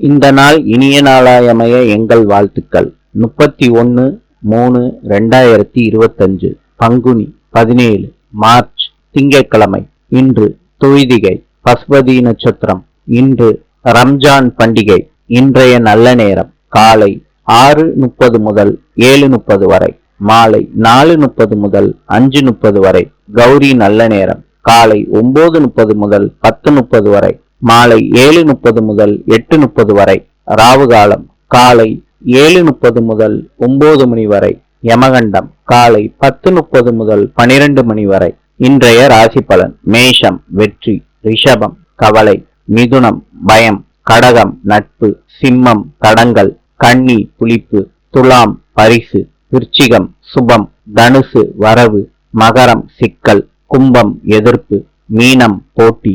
இந்த நாள் இனிய நாளாயமைய எங்கள் வாழ்த்துக்கள். முப்பத்தி ஒன்று மூணு ரெண்டாயிரத்தி இருபத்தஞ்சு பங்குனி பதினேழு மார்ச் திங்கட்கிழமை இன்று துய்திகை பசுபதி நட்சத்திரம் இன்று ரம்ஜான் பண்டிகை இன்றைய நல்ல நேரம் காலை ஆறு முப்பது முதல் ஏழு முப்பது வரை மாலை நாலு முப்பது முதல் அஞ்சு முப்பது வரை கௌரி நல்ல நேரம் காலை ஒன்பது முப்பது முதல் பத்து முப்பது வரை மாலை ஏழு முப்பது முதல் எட்டு முப்பது வரை ராவு காலம் காலை ஏழு முப்பது முதல் ஒன்பது மணி வரை யமகண்டம் காலை பத்து முப்பது முதல் பனிரெண்டு மணி வரை. இன்றைய ராசி பலன் மேஷம் வெற்றி ரிஷபம் கவலை மிதுனம் பயம் கடகம் நட்பு சிம்மம் தடங்கள் கன்னி புளிப்பு துலாம் பரிசு விருச்சிகம் சுபம் தனுசு வரவு மகரம் சிக்கல் கும்பம் எதிர்ப்பு மீனம் போட்டி